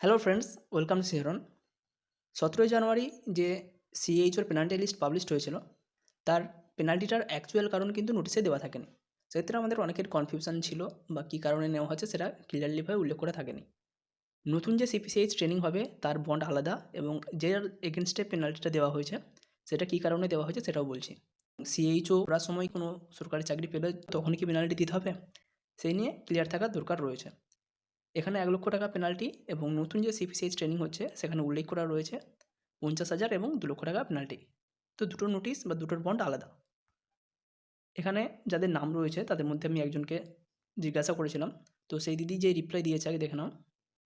Hello friends welcome to সিহরন সতেরোই জানুয়ারি যে সিএইচওর পেনাল্টি লিস্ট পাবলিশড হয়েছিল, তার পেনাল্টিটার অ্যাকচুয়াল কারণ কিন্তু নোটিশে দেওয়া থাকেনি। সেক্ষেত্রে আমাদের অনেকের কনফিউশন ছিল বা কী কারণে নেওয়া হচ্ছে সেটা ক্লিয়ারলিভাবে উল্লেখ করা থাকেনি। নতুন যে সিপিসিএইচ ট্রেনিং হবে, তার বন্ড আলাদা এবং যে এগেনস্টে পেনাল্টিটা দেওয়া হয়েছে, সেটা কী কারণে দেওয়া হয়েছে সেটাও বলছি। সিএইচও করার সময় কোনো সরকারি চাকরি পেলে তখনই কি পেনাল্টি দিতে হবে? সেই নিয়ে ক্লিয়ার থাকার দরকার রয়েছে। এখানে এক লক্ষ টাকা পেনাল্টি এবং নতুন যে সিপিসিএইচ ট্রেনিং হচ্ছে, সেখানে উল্লেখ করা রয়েছে পঞ্চাশ হাজার এবং দু লক্ষ টাকা পেনাল্টি তো দুটো নোটিশ বা দুটোর বন্ড আলাদা। এখানে যাদের নাম রয়েছে, তাদের মধ্যে আমি একজনকে জিজ্ঞাসা করেছিলাম। তো সেই দিদি যে রিপ্লাই দিয়েছে, আগে দেখে নাও।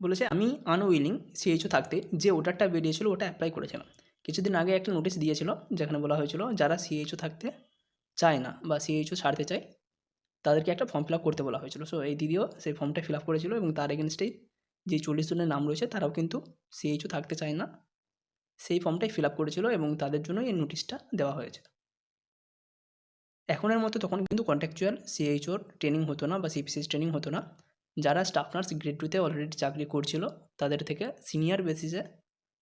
বলেছে, আমি আনউইলিং সিএইচও থাকতে, যে ওটারটা বেরিয়েছিল, ওটা অ্যাপ্লাই করেছিলাম। কিছুদিন আগে একটা নোটিশ দিয়েছিল, যেখানে বলা হয়েছিল, যারা সিএইচও থাকতে চায় না বা সিএইচও ছাড়তে চায় তাদেরকে একটা ফর্ম ফিল করতে বলা হয়েছিল। সো এই দিদিও সেই ফর্মটা ফিল করেছিল এবং তার এগেনস্টেই যে চল্লিশ জনের নাম রয়েছে, তারাও কিন্তু সিএইচও থাকতে চায় না। সেই ফর্মটাই ফিল করেছিল এবং তাদের জন্য এই নোটিশটা দেওয়া হয়েছে। এখনের মতো তখন কিন্তু কন্ট্রাকচুয়াল সিএইচওর ট্রেনিং হতো না বা সিপিসিএস ট্রেনিং হতো না। যারা স্টাফ নার্স গ্রেড টুতে অলরেডি চাকরি করছিল, তাদের থেকে সিনিয়র বেসিসে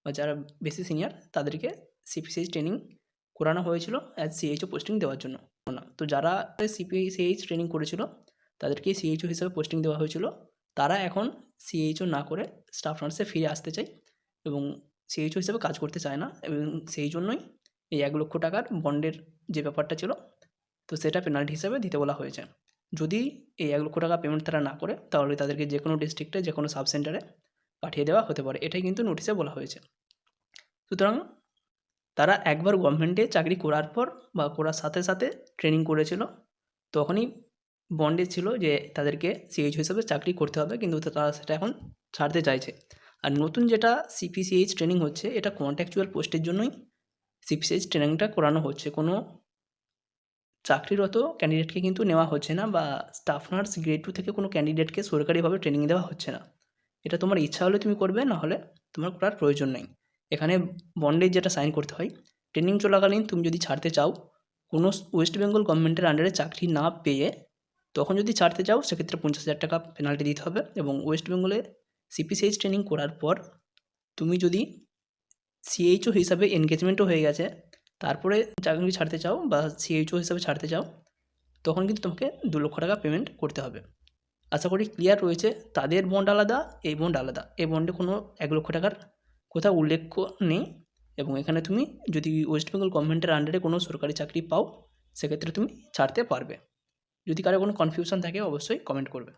বা যারা বেশি সিনিয়র তাদেরকে সিপিসিএস ট্রেনিং করানো হয়েছিল অ্যাজ সিএইচও পোস্টিং দেওয়ার জন্য। তো যারা সিপিআই সিএইচ ট্রেনিং করেছিল, তাদেরকে সিএইচও হিসেবে পোস্টিং দেওয়া হয়েছিল। তারা এখন সিএইচও না করে স্টাফ নার্সে ফিরে আসতে চায় এবং সিএইচও হিসেবে কাজ করতে চায় না এবং সেই জন্যই এই এক লক্ষ টাকার বন্ডের যে ব্যাপারটা ছিল, তো সেটা পেনাল্টি হিসাবে দিতে বলা হয়েছে। যদি এই এক লক্ষ টাকা পেমেন্ট তারা না করে, তাহলে তাদেরকে যে কোনো ডিস্ট্রিক্টে যে কোনো সাব সেন্টারে পাঠিয়ে দেওয়া হতে পারে। এটাই কিন্তু নোটিশে বলা হয়েছে। সুতরাং তারা একবার গভর্নমেন্টে চাকরি করার পর বা করার সাথে সাথে ট্রেনিং করেছিল। তখনই বন্ডে ছিল যে তাদেরকে সিএইচ হিসাবে চাকরি করতে হবে, কিন্তু তারা সেটা এখন ছাড়তে চাইছে। আর নতুন যেটা সিপিসিএইচ ট্রেনিং হচ্ছে, এটা কন্ট্যাকচুয়াল পোস্টের জন্যই সিপিসিএইচ ট্রেনিংটা করানো হচ্ছে। কোনো চাকরিরত ক্যান্ডিডেটকে কিন্তু নেওয়া হচ্ছে না বা স্টাফ নার্স গ্রেড টু থেকে কোনো ক্যান্ডিডেটকে সরকারিভাবে ট্রেনিং দেওয়া হচ্ছে না। এটা তোমার ইচ্ছা হলে তুমি করবে, না হলে তোমার করার প্রয়োজন নেই। এখানে বন্ডের যেটা সাইন করতে হয় ট্রেনিং চলাকালীন তুমি যদি ছাড়তে চাও, কোনো ওয়েস্ট বেঙ্গল গভর্নমেন্টের আন্ডারে চাকরি না পেয়ে তখন যদি ছাড়তে চাও, সেক্ষেত্রে পঞ্চাশ হাজার টাকা পেনাল্টি দিতে হবে এবং ওয়েস্ট বেঙ্গলে সিপিসিএইচ ট্রেনিং করার পর তুমি যদি সিএইচও হিসাবে এনগেজমেন্টও হয়ে গেছে, তারপরে চাকরি ছাড়তে চাও বা সিএইচও হিসাবে ছাড়তে চাও, তখন কিন্তু তোমাকে দু লক্ষ টাকা পেমেন্ট করতে হবে। আশা করি ক্লিয়ার রয়েছে, তাদের বন্ড আলাদা, এই বন্ড আলাদা। এই বন্ডে কোনো এক লক্ষ টাকার কোথাও উল্লেখ নেই এবং এখানে তুমি যদি ওয়েস্ট বেঙ্গল গভর্নমেন্টের আন্ডারে কোনো সরকারি চাকরি পাও, সেক্ষেত্রে তুমি ছাড়তে পারবে। যদি কারও কোনো কনফিউশন থাকে, অবশ্যই কমেন্ট করবে।